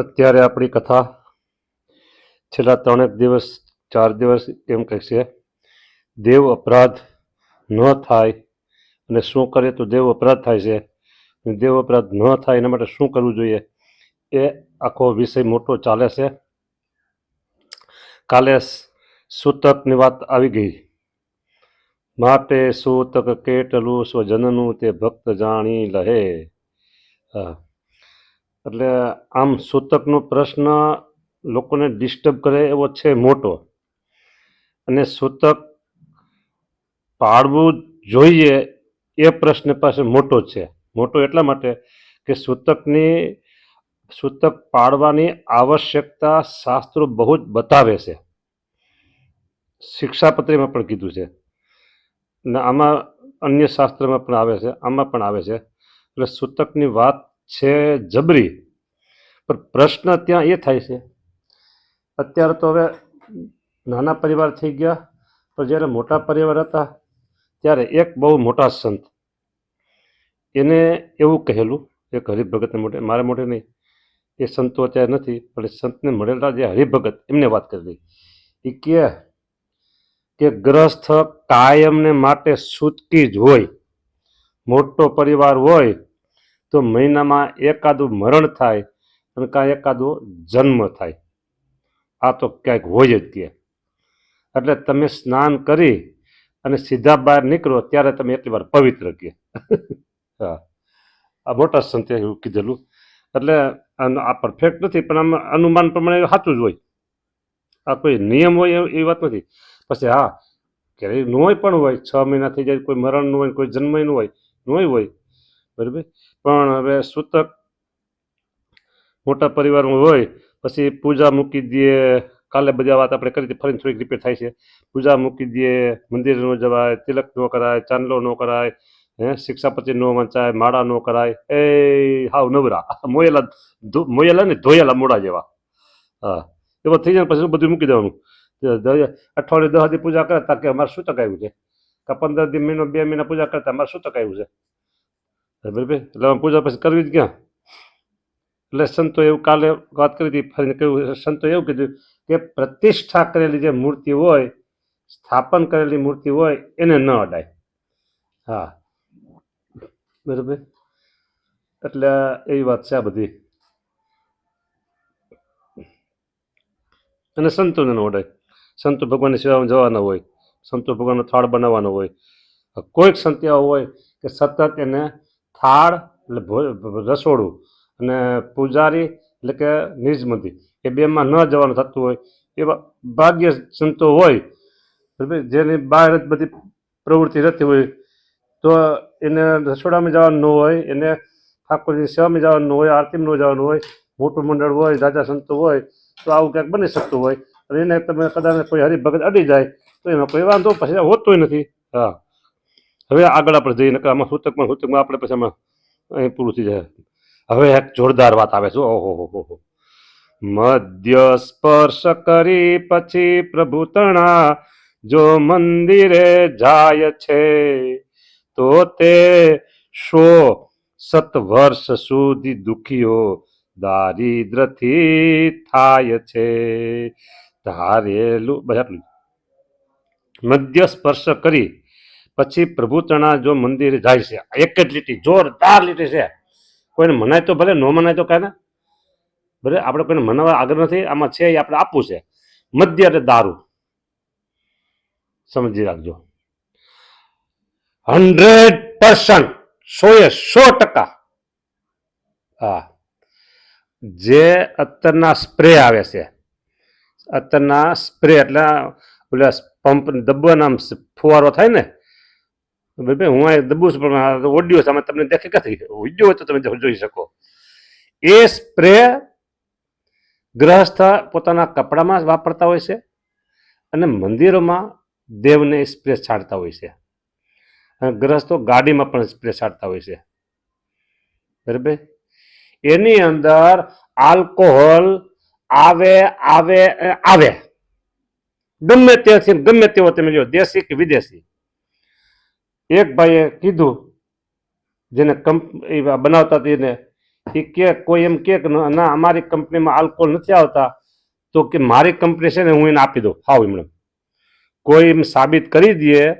અત્યારે આપણી કથા છેલ્લા ત્રણેક દિવસ, ચાર દિવસ એમ કહે છે. દેવ અપરાધ ન થાય અને શું કરે તો દેવ અપરાધ થાય છે. દેવ અપરાધ ન થાય એના માટે શું કરવું જોઈએ? એ આખો વિષય મોટો ચાલે છે. કાલે સૂતકની વાત આવી ગઈ. માટે સૂતક કેટલું સ્વજનનું તે ભક્ત જાણી લહે? હા. એટલે આમ સૂતકનો પ્રશ્ન લોકોને ડિસ્ટર્બ કરે એવો છે મોટો. અને સૂતક પાડવું જોઈએ એ પ્રશ્ન પાસે મોટો છે. મોટો એટલા માટે કે સૂતકની, સૂતક પાડવાની આવશ્યકતા શાસ્ત્રો બહુ જ બતાવે છે. શિક્ષાપત્રીમાં પણ કીધું છે. ને આમાં અન્ય શાસ્ત્રમાં પણ આવે છે, આમાં પણ આવે છે. એટલે સૂતકની વાત છે જબરી. પણ પ્રશ્ન ત્યાં એ થાય છે, અત્યારે તો હવે નાના પરિવાર થઈ ગયા, પણ જ્યારે મોટા પરિવાર હતા, ત્યારે એક બહુ મોટા સંત. એને એવું કહેલું એક હરિભગતને મોટે, મારે મોટે નહીં, એ સંતો અત્યારે નથી, પણ એ સંતને મળેલા જે હરિભગત, એમને વાત કરેલી એ કે કે ગ્રસ્થ કાયમને માટે સૂતકી જ હોય, મોટો પરિવાર હોય તો મહિનામાં એકાદું મરણ થાય અને કાં એકાદો જન્મ થાય. આ તો ક્યાંક હોય જ કે. એટલે તમે સ્નાન કરી અને સીધા બહાર નીકળો, ત્યારે તમે એટલી વાર પવિત્ર કે. હા. આ મોટા સંતે એવું કીધેલું. એટલે આ પરફેક્ટ નથી, પણ આમ અનુમાન પ્રમાણે સાચું જ હોય. આ કોઈ નિયમ હોય એ- વાત નથી. પછી હા, ક્યારેય નોય પણ હોય, છ મહિના થઈ જાય, કોઈ મરણ ન હોય, કોઈ જન્મ ન હોય, નોય હોય. બરાબર? પણ હવે સૂતક મોટા પરિવારમાં હોય, પછી પૂજા મૂકી દઈએ કાલે બધી વાત આપણે કરી ફરીને થોડીક રિપીટ થાય છે. પૂજા મૂકી દઈએ મંદિર ન જવાય, તિલક ન કરાય, ચાંદલો ન કરાય, હે, શિક્ષાપતિ ન વંચાય, માળા ન કરાય એ હાવ નવરા. મોયેલા મોયેલા ને ધોયેલા મોડા જેવા. હા, એવો થઈ જાય પછી બધું મૂકી દેવાનું? અઠવાડિયે દસ દી પૂજા કરે તાકે અમારે શું આવ્યું છે? કે પંદર દી મહિનો, બે મહિના પૂજા કરતા અમારે શું આવ્યું છે? બરાબર એટલે આમ પૂજા પછી કરવી જ ક્યાં? એટલે સંતો એવું કાલે વાત કરી હતી, ફરીને કહ્યું સંતો એવું કીધું કે પ્રતિષ્ઠા કરેલી જે મૂર્તિ હોય, સ્થાપન કરેલી મૂર્તિ હોય, એને ન અડાય. હા. બરાબર એટલે એવી વાત છે આ બધી. અને સંતોને ન અડાય. સંતો ભગવાનની સેવામાં જવાના હોય, સંતો ભગવાનનો થાળ બનાવવાનો હોય. કોઈક સંત એવા હોય કે સતત એને થાળ, એટલે રસોડું અને પૂજારી એટલે કે નિજમતી. એ બેમાં ન જવાનું થતું હોય, એવા ભાગ્ય સંતો હોય જેની બહાર જ બધી પ્રવૃત્તિ રહેતી હોય, તો એને રસોડામાં જવાનું ન હોય, એને ઠાકોરજીની સેવામાં જવાનું હોય, આરતીમાં ન જવાનું હોય, મોટું મંડળ હોય, રાજા સંતો હોય, તો આવું ક્યાંક બની શકતું હોય. અને એને તમે કદાચ કોઈ હરિભગત અડી જાય, તો એમાં કોઈ વાંધો પછી હોતો નથી. હા. હવે આગળ આપણે જઈએ, નકર આમાં સૂતકમાં સૂતકમાં આપણે પછી અહીં પૂરું થઈ જાય. હવે એક જોરદાર વાત આવે છે, ઓહો, હો હો મધ્ય સ્પર્શ કરી પછી પ્રભુ તણા જો મંદિરે જાય છે, તો તે સો સત વર્ષ સુધી દુખીઓ દારિદ્રથી થાય છે. ધારેલું, બધા મધ્ય સ્પર્શ કરી પછી પ્રભુ જો મંદિર જાય છે એક જ લીટી, જોરદાર લીટી છે. કોઈને મનાય તો ભલે, ન મનાય તો કાંઈ ભલે આપણે કોઈને મનાવવા આગળ નથી, આમાં છે એ આપણે આપવું છે. મદ્ય એટલે દારૂ. સમજી રાખજો. હંડ્રેડ પર્સન્ટ, સોએ સો ટકા. હા. જે અત્તરના સ્પ્રે આવે છે, અત્તરના સ્પ્રે એટલે ઓલા પંપ ડબ્બાના ફુવારો થાય ને બરાબર હું આ દબું છું પણ ઓડિયો સામે તમને દેખે ક્યાંથી ઓડિયો હોય તો તમે જોઈ શકો. એ સ્પ્રે ગ્રહસ્થ પોતાના કપડામાં વાપરતા હોય છે અને મંદિરોમાં દેવને સ્પ્રે છાંટતા હોય છે. અને ગ્રહસ્થો ગાડીમાં પણ સ્પ્રે છાંટતા હોય છે. બરાબર? એની અંદર આલ્કોહોલ આવે આવે આવે. ગમે ત્યાંથી ગમે તેવો તમે જો દેશી કે વિદેશી? એક ભાઈએ કીધું, જેને કંપ બનાવતા હતી એને એ કે કોઈ એમ કે ન- અમારી કંપનીમાં આલ્કોહોલ નથી આવતા, તો કે મારી કંપની છે ને હું એને આપી દઉં, હાવ એમણે. કોઈ એમ સાબિત કરી દઈએ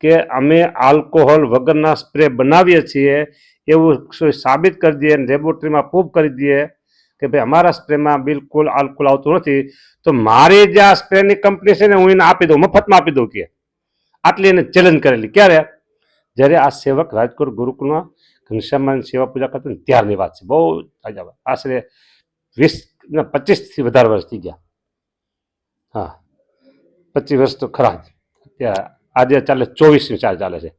કે અમે આલ્કોહોલ વગરના સ્પ્રે બનાવીએ છીએ, એવું સાબિત કરી દઈએ લેબોરેટરીમાં પ્રૂફ કરી દઈએ કે ભાઈ, અમારા સ્પ્રેમાં બિલકુલ આલ્કોહોલ આવતું નથી, તો મારી જે આ સ્પ્રેની કંપની છે ને હું એને આપી દઉં, મફતમાં આપી દઉં કે. આટલી એને ચેલેન્જ કરેલી. ક્યારે? જ્યારે આ સેવક રાજકોટ ગુરુકુળમાં ઘનશ્યામાની સેવા પૂજા કરતા ત્યારની વાત છે. બહુ આશરે વીસ ને પચીસથી વધારે વર્ષ થઈ ગયા. હા. પચીસ વર્ષ તો ખરા જ. ત્યાં આજે ચાલે ચોવીસમી ચાલ ચાલે છે.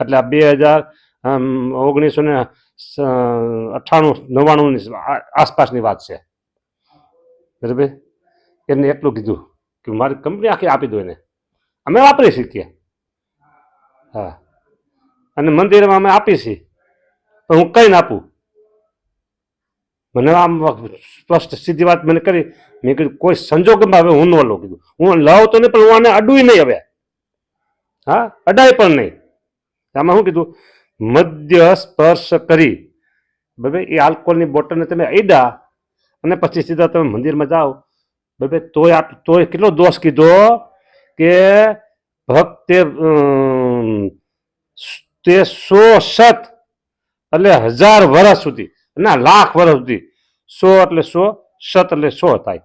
એટલે આ બે હજાર ઓગણીસો ને અઠ્ઠાણું નવ્વાણુંની આસપાસની વાત છે. બરાબર? એને એટલું કીધું કે મારી કંપની આખી આપી દો એને. અમે વાપરી શકીએ હા. અને મંદિરમાં અમે આપી છીએ. પણ હું કઈ આપું? મને આમ સ્પષ્ટ સીધી વાત મને કરી. મેં કીધું, કોઈ સંજોગમાં હવે હું ન લઉં. કીધું, હું લઉં તો નહીં, પણ હું આને અડું નહીં હવે. હા, અડાય પણ નહીં. આમાં શું કીધું, મદ્ય સ્પર્શ કરી. બબે, એ આલ્કોહોલની બોટલને તમે અડ્યા અને પછી સીધા તમે મંદિરમાં જાઓ. બબે, તોય આપ, તોય કેટલો દોષ કીધો કે ભક્તે તે સો સત એટલે હજાર વર્ષ સુધી, ના, લાખ વર્ષ સુધી. સો એટલે સો, સત એટલે સો થાય.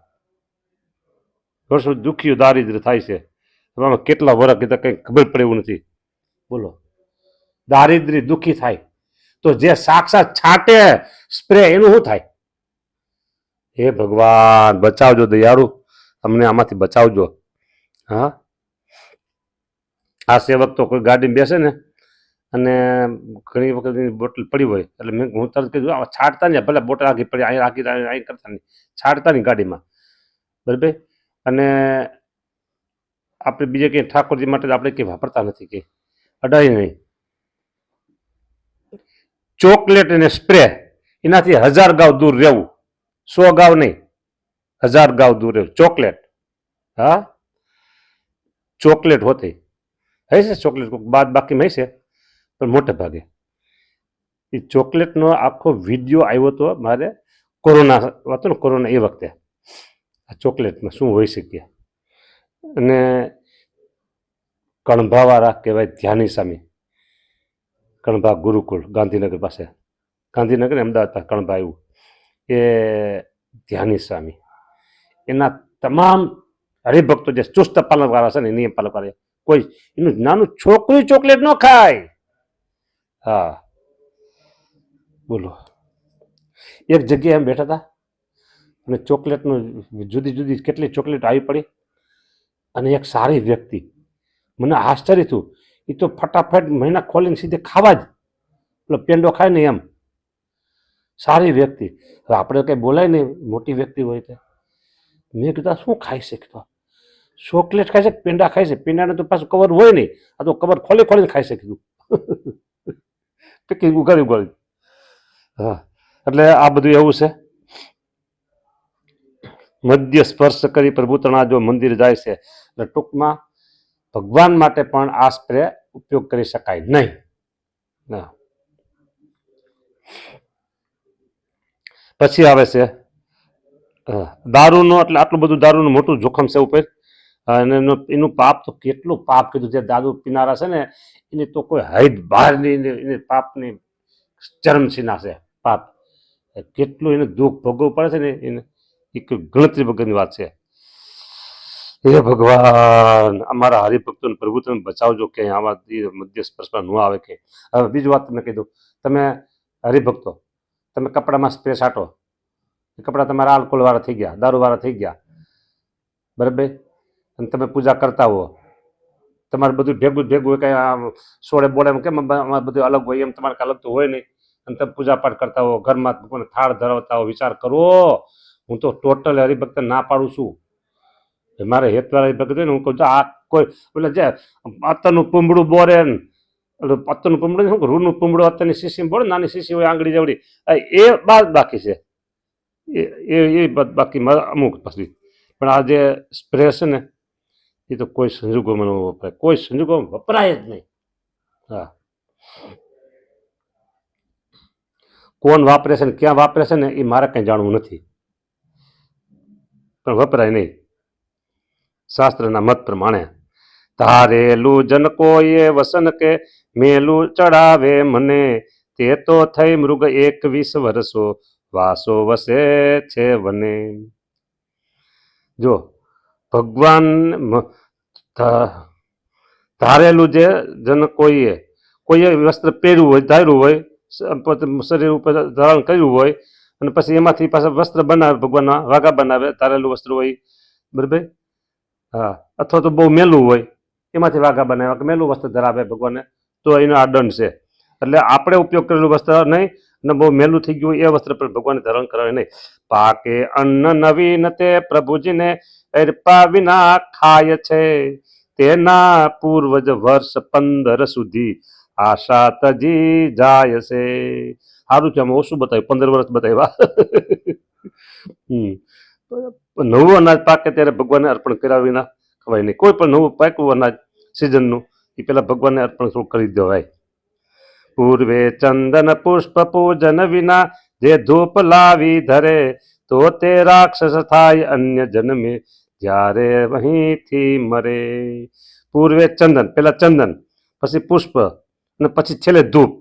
વર્ષો દુઃખીઓ દારિદ્ર થાય છે. એમાં કેટલા વર્ષ કીધા કંઈ ખબર પડે એવું નથી. બોલો. દારિદ્ર્ય દુઃખી થાય. તો જે સાક્ષાત છાંટે, સ્પ્રે, એનું શું થાય? હે ભગવાન, બચાવજો દયાળુ. અમને આમાંથી બચાવજો. હા? આ સેવક તો કોઈ ગાડીમાં બેસે ને અને ઘણી વખત બોટલ પડી હોય. એટલે મેં હું તરત કીધું છાંટતા નહીં, ભલે બોટલ આખી પડી અહીં આખી અહીં કરતા નહીં. છાંટતા નહીં ગાડીમાં. બરાબર અને આપણે બીજે કંઈ ઠાકોરજી માટે આપણે કંઈ વાપરતા નથી કંઈ અડાય નહીં. ચોકલેટ અને સ્પ્રે, એનાથી હજાર ગાવ દૂર રહેવું. સો ગાવ નહીં. હજાર ગાવ દૂર રહેવું. ચોકલેટ. હા? ચોકલેટ હોતી. હશે ચોકલેટ બાદ બાકીમાં હશે. પણ મોટે ભાગે. એ ચોકલેટનો આખો વીડિયો આવ્યો હતો મારે કોરોના હતો ને કોરોના એ વખતે. આ ચોકલેટમાં શું હોઈ શકીએ અને કણભાવાળા કહેવાય ધ્યાની સામે. કણભા ગુરુકુળ, ગાંધીનગર પાસે. ગાંધીનગર અમદાવાદ કણભા આવ્યું એ ધ્યાની સ્વામી એના તમામ હરિભક્તો જે ચુસ્ત પાલનવાળા છે ને, નિયમ પાલનવાળા કોઈ એનું નાનું છોકરી ચોકલેટ ન ખાય. હા. બોલો. એક જગ્યાએ એમ બેઠા હતા અને ચોકલેટનું જુદી જુદી કેટલી ચોકલેટ આવી પડી અને એક સારી વ્યક્તિ. મને આશ્ચર્ય થયું. એ તો ફટાફટ મહિના ખોલીને સીધે ખાવા જ. પેલો પેંડો ખાય ને એમ. સારી વ્યક્તિ. હવે આપણે કંઈ બોલાય નહીં મોટી વ્યક્તિ હોય તો. મેં કીધું શું ખાઈ કીધું ચોકલેટ ખાય છે પેંડા ખાય છે? પેંડાને તો પાછું કવર હોય નહીં. આ તો કવર ખોલી ખોલીને ખાઈ છે. કીધું ઉગાડી ઉગાડી હા. એટલે આ બધું એવું છે. મધ્ય સ્પર્શ કરી પ્રભુ તણા જો મંદિર જાય છે, એટલે ટૂંકમાં ભગવાન માટે પણ આ સ્પ્રે ઉપયોગ કરી શકાય નહીં. પછી આવે છે દારૂનો, એટલે આટલું બધું દારૂનું મોટું જોખમ છે ઉપર. અને એનું એનું પાપ તો કેટલું પાપ કીધું જે દાદુ પીનારા છે ને, એની તો કોઈ હૈદ બહારની એની પાપની ચરમસીના છે, પાપ. કેટલું એને દુઃખ ભોગવવું પડે છે ને, એને, એ કોઈ ગણતરી વગરની વાત છે. હે ભગવાન, અમારા હરિભક્તોને પ્રભુ તમે બચાવજો, કે આવા મધ્ય સ્પર્શમાં ન આવે કે. હવે બીજી વાત તમને કીધું તમે હરિભક્તો, તમે કપડામાં સ્પ્રે છાંટો. કપડાં તમારા આલ્કોહોલવાળા થઈ ગયા, દારૂવાળા થઈ ગયા. બરાબર? અને તમે પૂજા કરતા હો. તમારે બધું ભેગું ભેગું હોય કંઈ સોળે બોળે કેમ બધું અલગ હોય એમ તમારે અલગ તો હોય નહીં. અને તમે પૂજા પાઠ કરતા હો ઘરમાં ભગવાનને થાળ ધરાવતા હો વિચાર કરો. હું તો ટોટલ હરિભક્ત ના પાડું છું. મારે હેતવાળા હરિભક્ત હોય ને હું કહું છું, આ કોઈ એટલે જે અત્તરનું પૂંબડું બોરે એટલે પત્તરનું પૂંબડું શું રૂનું પૂંબડું અત્તરની શીશી બોલે નાની શીશી હોય આંગળી જેવડી. એ બાદ બાકી છે. એ એ બાકી અમુક પછી. પણ આ જે સ્પ્રે છે ને એ તો કોઈ સંજોગોમાં ન વપરાય. કોઈ સંજોગોમાં વપરાય જ નહીં. હા. કોણ વાપરે છે ને ક્યાં વાપરે છે ને એ મારે કંઈ જાણવું નથી. પણ વપરાય નહીં. શાસ્ત્રના મત પ્રમાણે, ધારેલું જન કોઈએ વસન કે મેલું ચડાવે મને, તે તો થઈ મૃગ એકવીસ વર્ષો, વાસો વસે છે વને. જો ભગવાન ધારેલું જે જન કોઈએ કોઈએ વસ્ત્ર પહેર્યું હોય, ધાર્યું હોય શરીર ઉપર ધારણ કર્યું હોય, અને પછી એમાંથી પાછા વસ્ત્ર બનાવે, ભગવાનના વાઘા બનાવે, ધારેલું વસ્ત્ર હોય, બરાબર? હા, અથવા તો બહુ મેલું હોય, એમાંથી વાઘા બનાવે, કે મેલું વસ્ત્ર ધરાવે ભગવાને, તો એનો આ દંડ છે. એટલે આપણે ઉપયોગ કરેલું વસ્ત્ર નહીં, અને બહુ મેલું થઈ ગયું એ વસ્ત્ર પણ ભગવાને ધારણ કરાવે નહીં. પાકે અન્ન નવીન તે પ્રભુજીને અર્પા વિના ખાય છે. તેના પૂર્વજ વર્ષ પંદર સુધી આશા તજી જાય છે. સારું છે, આમાં ઓછું બતાવ્યું, પંદર વર્ષ બતાવ્યા. નવું અનાજ પાકે ત્યારે ભગવાનને અર્પણ કર્યા વિના ખવાય નહીં. કોઈ પણ નવું પાક્યું અનાજ સિઝનનું એ પેલા ભગવાનને અર્પણ કરી દેવાય? પૂર્વે ચંદન પુષ્પ પૂજન વિના જે ધૂપ લાવી ધરે તો તે રાક્ષસ થાય અન્ય જન્મે, જ્યારે અહીંથી મરે. પૂર્વે ચંદન પેલા ચંદન, પછી પુષ્પ અને પછી છેલ્લે ધૂપ.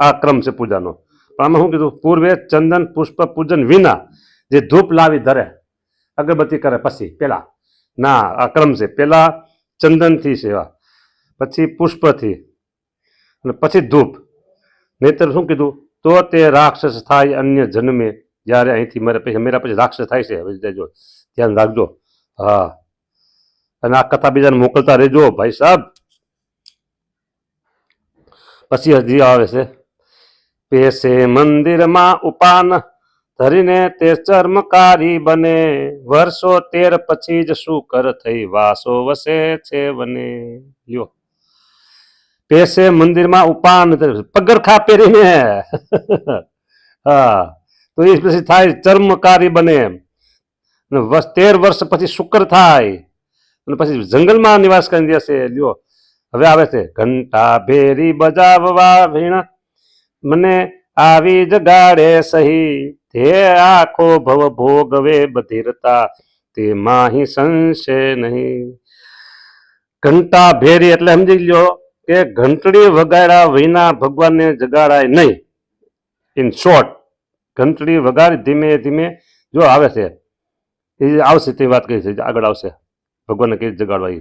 આ ક્રમ છે પૂજાનો. પણ આમાં શું કીધું? પૂર્વે ચંદન, પુષ્પ, પૂજન વિના જે ધૂપ લાવી ધરે, અગરબત્તી કરે પછી પેલા ના, આ ક્રમ છે. પેલા ચંદનથી સેવા, પછી પુષ્પથી અને પછી ધૂપ. નહીતર શું કીધું? તો તે રાક્ષસ થાય, અન્ય જન્મે જ્યારે અહીંથી મારે પછી, મેરા પછી રાક્ષસ થાય છે. હવે જજો ધ્યાન રાખજો. હા. અને આ કથા બીજાને મોકલતા રહેજો, ભાઈ સાહેબ પછી હજી આવે છે. પેશે મંદિરમાં ઉપાન ધરીને તે ચર્મકારી બને. વર્ષો તેર પછી જ શુકર થઈ વાસો વસે છે વને. યો પેશે મંદિરમાં ઉપાન પગરખા પહેરીને. હા. તો એ પછી થાય ચર્મકારી બને વસ તેર વર્ષ પછી શુકર થાય. અને પછી જંગલમાં નિવાસ કરી દેશે લ્યો, હવે આવે છે, ઘંટા ભેરી બજાવવા વીણ, મને આવી જગાડે સહી. તે આખો ભવ ભોગવે બધીરતા, તે માહી સંશે નહીં. ઘંટા ભેરી એટલે સમજી લ્યો કે ઘંટડી વગાડ્યા વિના ભગવાનને જગાડાય નહીં. ઇન શોર્ટ ઘંટડી વગાડી ધીમે ધીમે જો આવે છે, એ આવશે તે વાત કહી છે આગળ આવશે. ભગવાનને કઈ જગાડવા.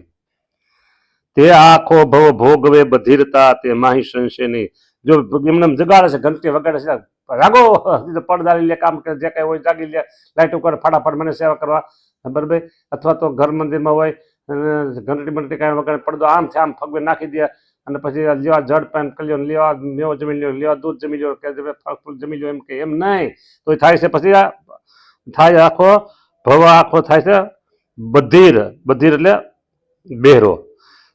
તે આખો ભવ ભોગવે બધીરતા તે માહી સંશે નહીં જો એમને જગાડે છે ઘંટી વગાડે છે, રાગો પડદારી લે કામ કરે, જે કઈ હોય જાગી લે, લાઈટ ઉપર ફટાફટ મને સેવા કરવા. બરાબર અથવા તો ઘર મંદિરમાં હોય ઘંટડી બંટડી કાંઈ વગાડે, પડદો આમ છે, આમ ફગવે, નાખી દે. અને પછી લેવા જડ પેન કલ્યો લેવા મેવો જમી લ્યો લેવા દૂધ જમી લ્યો, કે ફળ જમી લ્યો એમ કે, એમ નહીં. તો થાય છે પછી થાય આખો ભવ આખો થાય છે બધીર બધીર એટલે બેરો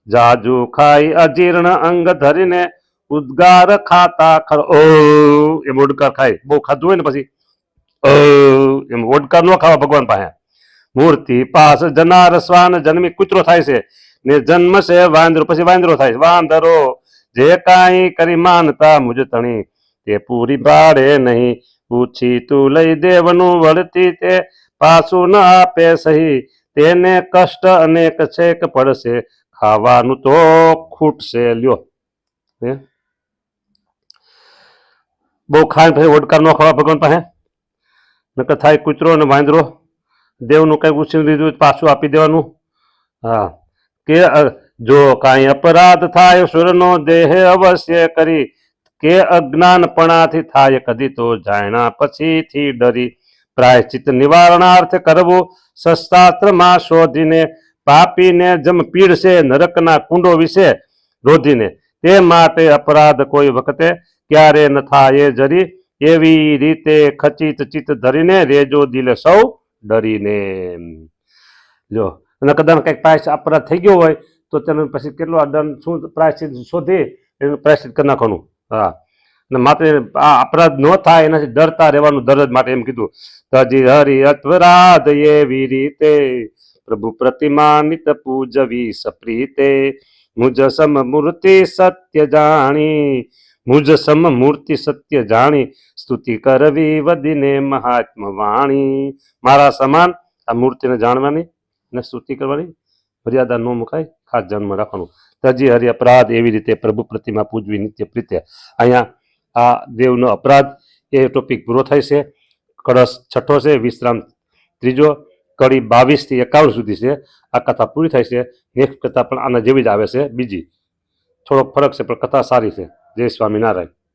જાજુ ખાઈ અજીર્ણ અંગ ધરીને ઉદ્ગાર ખાતા ખર. ઓ, એમ ઓડકાર ખાય. બહુ ખાધું હોય ને પછી. ઓ, એમ ઓડકાર ન ખાવા ભગવાન પાસે. મૂર્તિ પાસ જનાર શ્વાન જન્મી કૂતરો થાય છે. ને જન્મ છે વાંદરો, પછી વાંદરો થાય વાંદરો જે કાંઈ કરી માનતા મુજ તણી, તે પૂરી પાડે નહીં. પૂછી તું લઈ દેવનું વળતી તે પાછું ન આપે સહી. તેને કષ્ટ અનેક છેક પડશે. ખાવાનું તો ખૂટશે. લ્યો. બહુ ખાય પછી ઓડકાર ન ખાવા ભગવાન પાસે. નકર થાય કૂતરો ને વાંદરો. દેવનું કઈ પૂછી દીધું પાછું આપી દેવાનું. હા. કે જો કાંઈ અપરાધ થાય, સુરનો દેહ અવશ્ય કરી, કે અજ્ઞાનપણાથી થાય, કદી તો જાણ્યા પછીથી ડરી. પ્રાયશ્ચિત નિવારણાર્થ કરવું, શસ્ત્રાસ્ત્રમાં શોધીને પાપીને જમ પીડશે, નરકના કુંડો વિશે રોધીને. તે માટે અપરાધ કોઈ વખતે ક્યારે ન થાય જરી, એવી રીતે ખચિત ચિત્ત ધરીને રેજો દિલ સૌ ડરીને. જો અને કદાચ કંઈક પ્રાયશ્ચિત અપરાધ થઈ ગયો હોય, તો તેનું પછી કેટલો દંડ, શું પ્રાયશ્ચિત શોધી, એનું પ્રાયશ્ચિત કરી નાખવાનું. હા. અને માત્ર આ અપરાધ ન થાય, એનાથી ડરતા રહેવાનું દર જ માટે એમ કીધું. તજી હરિ અપરાધ એવી રીતે, પ્રભુ પ્રતિમાનિત પૂજવી સપ્રીતે. મુજ સમ મૂર્તિ સત્ય જાણી, મુજ સમ મૂર્તિ સત્ય જાણી, સ્તુતિ કરવી વધીને મહાત્મ વાણી મારા સમાન આ મૂર્તિને જાણવાની અને સ્તુતિ કરવાની. મર્યાદા ન મુકાય, ખાસ જન્મ રાખવાનું. તજી હરિ અપરાધ એવી રીતે પ્રભુ પ્રતિમા પૂજવી નિત્ય પ્રીત્ય. અહીંયા આ દેવનો અપરાધ એ ટોપિક પૂરો થાય છે. કળશ છઠ્ઠો છે, વિશ્રામ ત્રીજો, કડી બાવીસથી એકાવન સુધી છે. આ કથા પૂરી થાય છે. નેક્સ્ટ કથા પણ આના જેવી જ આવે છે. બીજી થોડોક ફરક છે, પણ કથા સારી છે. જય સ્વામિનારાયણ.